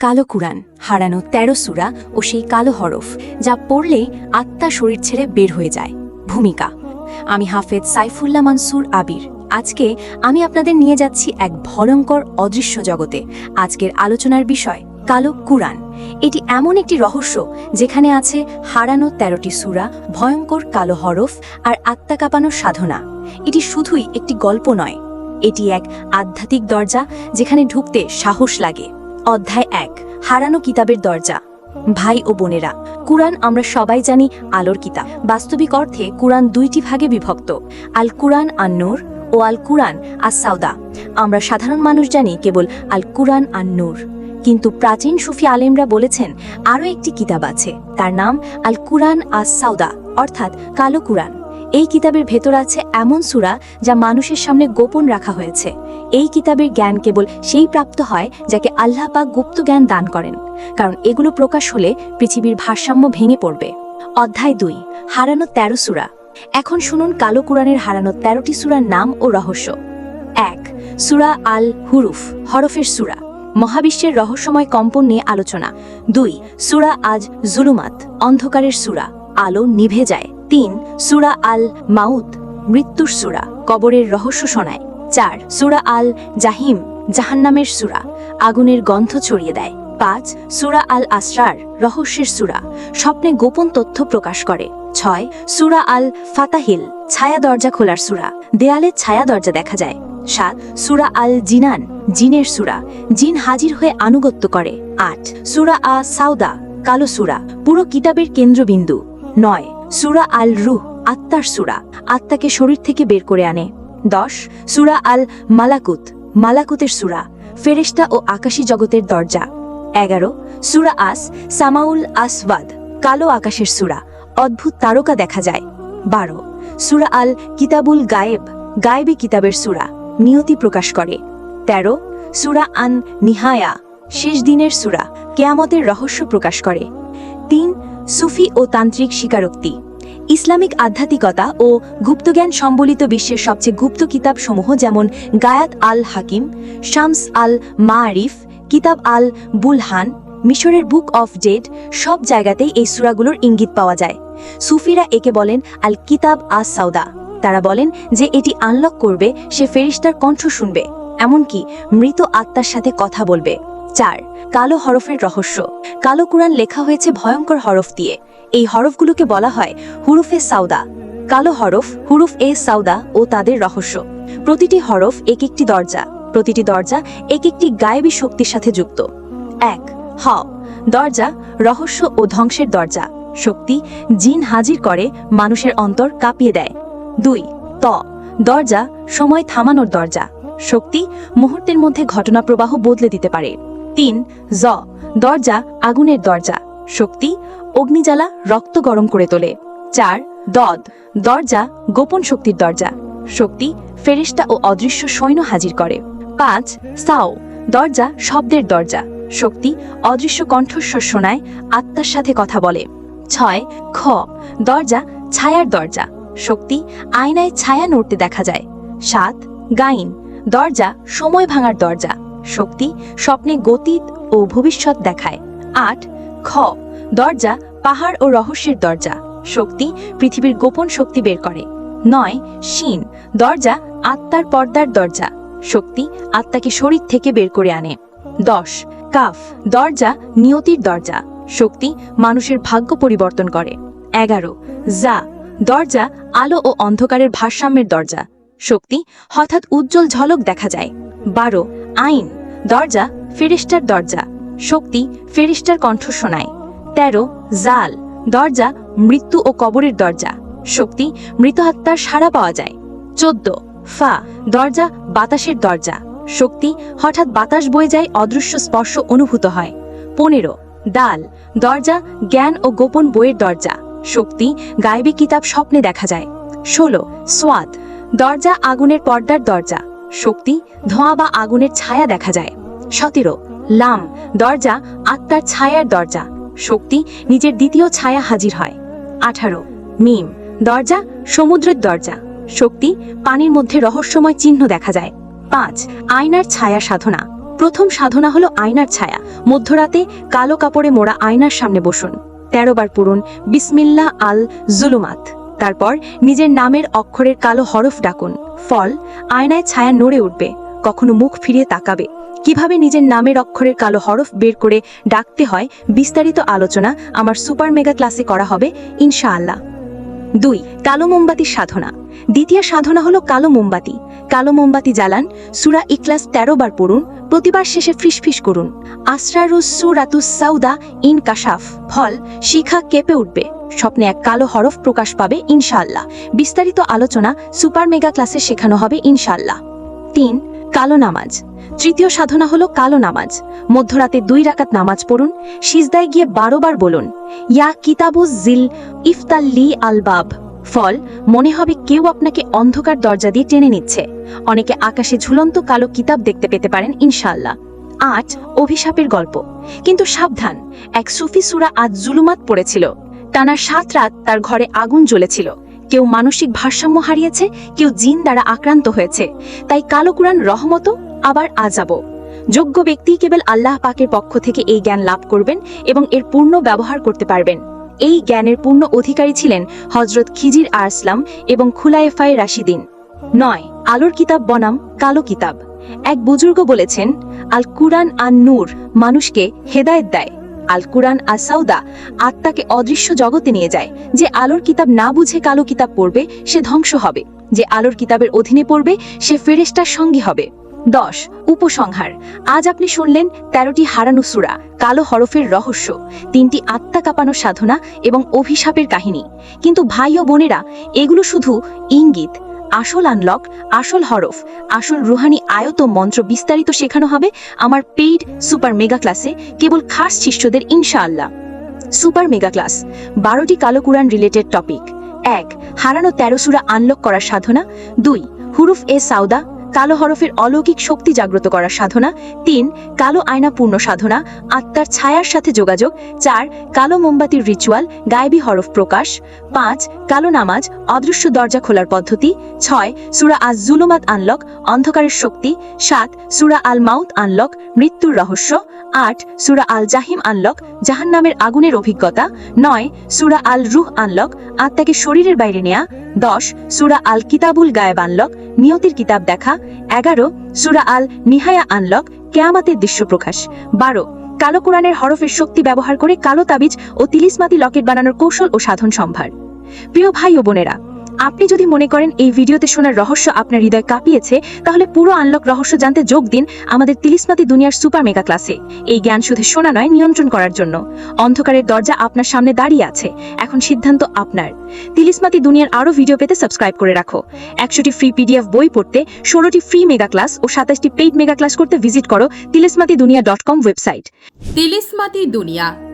কালো কুরআন, হারানো তেরো সুরা ও সেই কালো হরফ, যা পড়লে আত্মা শরীর ছেড়ে বের হয়ে যায়। ভূমিকা, আমি হাফেজ সাইফুল্লাহ মানসুর আবির। আজকে আমি আপনাদের নিয়ে যাচ্ছি এক ভয়ঙ্কর অদৃশ্য জগতে। আজকের আলোচনার বিষয়, কালো কুরআন। এটি এমন একটি রহস্য যেখানে আছে হারানো তেরোটি সুরা, ভয়ঙ্কর কালো হরফ আর আত্মা কাঁপানোর সাধনা। এটি শুধুই একটি গল্প নয়। এটি এক আধ্যাত্মিক দরজা যেখানে ঢুকতে সাহস লাগে। অধ্যায় এক, হারানো কিতাবের দরজা। ভাই ও বোনেরা, কুরআন আমরা সবাই জানি আলোর কিতাব। বাস্তবিক অর্থে কুরআন দুইটি ভাগে বিভক্ত আল কুরআন আন নূর ও আল কুরআন আস সাউদা আমরা সাধারণ মানুষ জানি কেবল আল কুরআন আন নূর কিন্তু প্রাচীন সুফি আলেমরা বলেছেন, আরও একটি কিতাব আছে, তার নাম আল কুরআন আস সাউদা অর্থাৎ কালো কুরআন। এই কিতাবের ভেতর আছে এমন সূরা যা মানুষের সামনে গোপন রাখা হয়েছে। এই কিতাবের জ্ঞান কেবল সেই প্রাপ্ত হয় যাকে আল্লাহ পাক গুপ্ত জ্ঞান দান করেন। কারণ এগুলো প্রকাশ হলে পৃথিবীর ভারসাম্য ভেঙে পড়বে। অধ্যায় দুই, হারানো তেরো সূরা। এখন শুনুন কালো কুরআনের হারানো তেরোটি সূরার নাম ও রহস্য। এক, সুরা আল হুরুফ হরফের সূরা। মহাবিশ্বের রহস্যময় কম্পন নিয়ে আলোচনা। দুই, সূরা আজ জুলুমাত অন্ধকারের সূরা। আলো নিভে যায়। তিন, সূরা আল মাউত, মৃত্যুর সূরা, কবরের রহস্য শোনায়। চার, সুরা আল জাহিম, জাহান্নামের সূরা, আগুনের গন্ধ ছড়িয়ে দেয়। পাঁচ, সুরা আল আসরার, রহস্যের সূরা, স্বপ্নে গোপন তথ্য প্রকাশ করে। ছয়, সূরা আল ফাতাহিল, ছায়া দরজা খোলার সূরা, দেয়ালে ছায়া দরজা দেখা যায়। সাত, সুরা আল জিনান, জিনের সূরা, জিন হাজির হয়ে আনুগত্য করে। আট, সুরা আ সাউদা কালো সূরা, পুরো কিতাবের কেন্দ্রবিন্দু। নয় সূরা আল রুহ আত্মার সূরা, আত্মাকে শরীর থেকে বের করে আনে। দশ, সুরা আল মালাকুত মালাকুতের সূরা, ফেরেশতা ও আকাশী জগতের দরজা। এগারো, সুরা আস, সামাউল আসওয়াদ, কালো আকাশের সূরা, অদ্ভুত তারকা দেখা যায়। বারো, সুরা আল কিতাবুল গায়েব, গায়েবী কিতাবের সূরা, নিয়তি প্রকাশ করে। তেরো, সুরা আন নিহায়া শেষ দিনের সূরা, কেয়ামতের রহস্য প্রকাশ করে। তিন সুফি ও তান্ত্রিক স্বীকারোক্তি। ইসলামিক আধ্যাত্মিকতা ও গুপ্তজ্ঞান সম্বলিত বিশ্বের সবচেয়ে গুপ্ত কিতাবসমূহ যেমন গায়াত আল হাকিম, শামস আল মাআরিফ, কিতাব আল বুলহান, মিশরের বুক অফ জেড সব জায়গাতেই এই সূরাগুলোর ইঙ্গিত পাওয়া যায়। সুফিরা একে বলেন আল কিতাব আস সাউদা। তারা বলেন যে এটি আনলক করবে, সে ফেরিস্তার কণ্ঠ শুনবে, এমনকি মৃত আত্মার সাথে কথা বলবে। চার, কালো হরফের রহস্য। কালো কুরআন লেখা হয়েছে ভয়ঙ্কর হরফ দিয়ে। এই হরফগুলোকে বলা হয় হুরুফে সাউদা। কালো হরফ, হুরুফ এ সাউদা ও তাদের রহস্য। প্রতিটি হরফ এক একটি দরজা। প্রতিটি দরজা এক একটি গায়েবী শক্তির সাথে যুক্ত। এক, হ। দরজা রহস্য ও ধ্বংসের দরজা। শক্তি জিন হাজির করে, মানুষের অন্তর কাঁপিয়ে দেয়। দুই, ত। দরজা সময় থামানোর দরজা। শক্তি মুহূর্তের মধ্যে ঘটনা প্রবাহ বদলে দিতে পারে। তিন, জ, দরজা, আগুনের দরজা। শক্তি, অগ্নিজ্বালা রক্ত গরম করে তোলে। চার, দদ, দরজা, গোপন শক্তির দরজা। শক্তি ফেরিস্তা ও অদৃশ্য সৈন্য হাজির করে। পাঁচ, সাও, দরজা শব্দের দরজা। শক্তি, অদৃশ্য কণ্ঠস্বর শোনায়, আত্মার সাথে কথা বলে। ছয়, খ, দরজা ছায়ার দরজা। শক্তি, আয়নায় ছায়া নড়তে দেখা যায়। সাত, গাইন, দরজা সময় ভাঙার দরজা। শক্তি স্বপ্নে গতীত ও ভবিষ্যৎ দেখায়। আট, খ, দরজা, পাহাড় ও রহস্যের দরজা। শক্তি পৃথিবীর গোপন শক্তি বের করে। নয়, শিন, দরজা আত্মার পর্দার দরজা। শক্তি আত্মাকে শরীর থেকে বের করে আনে। দশ, কাফ, দরজা নিয়তির দরজা। শক্তি মানুষের ভাগ্য পরিবর্তন করে। এগারো, যা, দরজা আলো ও অন্ধকারের ভারসাম্যের দরজা। শক্তি হঠাৎ উজ্জ্বল ঝলক দেখা যায়। বারো আইন। দরজা ফেরিস্টার দরজা। শক্তি ফেরিস্টার কণ্ঠ শোনায় তেরো, জাল। দরজা মৃত্যু ও কবরের দরজা। শক্তি মৃত আত্মার সাড়া পাওয়া যায়। চোদ্দ, ফা। দরজা বাতাসের দরজা। শক্তি হঠাৎ বাতাস বয়ে যায়, অদৃশ্য স্পর্শ অনুভূত হয়। পনেরো, দাল। দরজা জ্ঞান ও গোপন বইয়ের দরজা। শক্তি গায়েবী কিতাব স্বপ্নে দেখা যায়। ষোলো, সোয়াদ। দরজা আগুনের পর্দার দরজা। শক্তি, ধোঁয়া বা আগুনের ছায়া দেখা যায়। সতেরো, লাম, দরজা, আত্মার ছায়ার দরজা। শক্তি, নিজের দ্বিতীয় ছায়া হাজির হয়। আঠারো, মিম, দরজা, সমুদ্রের দরজা। শক্তি, পানির মধ্যে রহস্যময় চিহ্ন দেখা যায়। পাঁচ, আয়নার ছায়া সাধনা। প্রথম সাধনা হলো আয়নার ছায়া। মধ্যরাতে কালো কাপড়ে মোড়া আয়নার সামনে বসুন। তেরো বার পড়ুন বিসমিল্লা আল জুলুমাত তারপর নিজের নামের অক্ষরের কালো হরফ ডাকুন। ফল, আয়নায় ছায়া নড়ে উঠবে, কখনো মুখ ফিরিয়ে তাকাবে। কীভাবে নিজের নামের অক্ষরের কালো হরফ বের করে ডাকতে হয়, বিস্তারিত আলোচনা আমার সুপার মেগা ক্লাসে করা হবে, ইনশাআল্লাহ। দুই, কালো মোমবাতির সাধনা। দ্বিতীয় সাধনা হলো কালো মোমবাতি। কালো মোমবাতি জ্বালান, সুরা ইকলাস তেরো বার পড়ুন, প্রতিবার শেষে ফিসফিস করুন। সাউদা ইন কাশাফ। ফল, শিখা কেঁপে উঠবে। স্বপ্নে এক কালো হরফ প্রকাশ পাবে, ইনশাআল্লাহ। বিস্তারিত আলোচনা সুপার মেগা ক্লাসে শেখানো হবে, ইনশাআল্লাহ। তিন, কালো নামাজ। তৃতীয় সাধনা হলো কালো নামাজ। মধ্যরাতে দুই রাকাত নামাজ পড়ুন, সিজদায় গিয়ে বারো বার বলুন, ইয়া কিতাবুজ জিল ইফতাল্লি আলবাব ফল, মনে হবে কেউ আপনাকে অন্ধকার দরজা দিয়ে টেনে নিচ্ছে। অনেকে আকাশে ঝুলন্ত কালো কিতাব দেখতে পেতে পারেন, ইনশাআল্লাহ। আট অভিশাপের গল্প। কিন্তু সাবধান, এক সুফি সুরা আজ জুলুমাত পড়েছিল। টানা সাত রাত তার ঘরে আগুন জ্বলেছিল। কেউ মানসিক ভারসাম্য হারিয়েছে, কেউ জিন দ্বারা আক্রান্ত হয়েছে। তাই কালো কুরআন রহমত আবার আজাবো যোগ্য ব্যক্তি কেবল আল্লাহ পাকের পক্ষ থেকে এই জ্ঞান লাভ করবেন এবং এর পূর্ণ ব্যবহার করতে পারবেন। এই জ্ঞানের পূর্ণ অধিকারী ছিলেন হজরত খিজির আরসলাম এবং খুলায়েফায় রাশিদিন। নয়, আলোর কিতাব বনাম কালো কিতাব। এক বুজুর্গ বলেছেন আল কুরআন আন নূর মানুষকে হেদায়েত দেয়। আল কুরআন আ সাউদা আত্মাকে অদৃশ্য জগতে নিয়ে যায়। যে আলোর কিতাব না বুঝে কালো কিতাব পড়বে, সে ধ্বংস হবে। যে আলোর কিতাবের অধীনে পড়বে, সে ফেরেস্টার সঙ্গী হবে। দশ, উপসংহার। আজ আপনি শুনলেন তেরোটি হারানো সুরা, কালো হরফের রহস্য, তিনটি আত্মা কাঁপানো সাধনা এবং অভিশাপের কাহিনী। কিন্তু ভাই ও বোনেরা, এগুলো শুধু ইঙ্গিত। আসল আনলক আসল হরফ, আসল রুহানি আয়ত মন্ত্র বিস্তারিত শেখানো হবে আমার পেইড সুপার মেগা ক্লাসে কেবল খাস শিষ্যদের ইনশাআল্লাহ। সুপার মেগা ক্লাস বারোটি কালো কুরআন রিলেটেড টপিক এক, হারানো তেরো সুরা আনলক করার সাধনা। দুই, হুরুফ এ সাউদা কালো হরফের অলৌকিক শক্তি জাগ্রত করার সাধনা। তিন, কালো আয়না পূর্ণ সাধনা। আত্মার ছায়ার সাথে যোগাযোগ। চার, কালো মোমবাতির রিচুয়াল গায়েবী হরফ প্রকাশ। পাঁচ, কালো নামাজ, অদৃশ্য দরজা খোলার পদ্ধতি। ছয়, সুরা আজ জুলুমাত আনলক অন্ধকারের শক্তি। সাত, সুরা আল মাউত আনলক মৃত্যুর রহস্য। আট, সুরা আল জাহিম আনলক জাহান্নামের আগুনের অভিজ্ঞতা। নয়, সুরা আল রুহ আনলক আত্মাকে শরীরের বাইরে নেয়া। দশ, সুরা আল কিতাবুল গায়েব আনলক নিয়তির কিতাব দেখা। এগারো, সুরা আল নিহায়া আনলক, কেয়ামাতের দৃশ্য প্রকাশ। বারো, কালো কোরআনের হরফের শক্তি ব্যবহার করে কালো তাবিজ ও তিলিসমাতি লকেট বানানোর কৌশল ও সাধন সম্ভার। প্রিয় ভাই ও বোনেরা আপনি যদি মনে করেন এই ভিডিওতে শোনার রহস্য আপনার হৃদয় কাঁপিয়েছে, তাহলে পুরো আনলক রহস্য জানতে যোগ দিন আমাদের তিলিসমাতি দুনিয়ার সুপার মেগা ক্লাসে। এই জ্ঞান শুধু শোনা নয়, নিয়ন্ত্রণ করার জন্য। অন্ধকারের দরজা আপনার সামনে দাঁড়িয়ে আছে। এখন সিদ্ধান্ত আপনার। তিলিসমাতি দুনিয়ার আরও ভিডিও পেতে সাবস্ক্রাইব করে রাখো। একশোটি ফ্রি পিডিএফ বই পড়তে, ষোলোটি ফ্রি মেগা ক্লাস ও সাতাশটি পেইড মেগা ক্লাস করতে ভিজিট করো তিলিসমাতি দুনিয়া ডট কম ওয়েবসাইট। তিলিসমাতি দুনিয়া।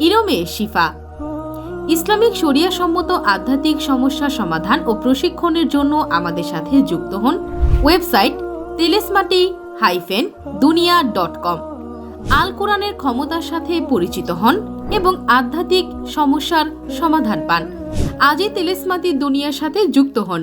ইরমে শিফা। ইসলামিক শরিয়া সম্মত আধ্যাত্মিক সমস্যা সমাধান ও প্রশিক্ষণের জন্য আমাদের সাথে যুক্ত হন website Telesmati hyphen Duniya dot com. আল কোরআনের ক্ষমতার সাথে পরিচিত হন এবং আধ্যাত্মিক সমস্যার সমাধান পান। আজই তেলেসমাতি দুনিয়ার সাথে যুক্ত হন।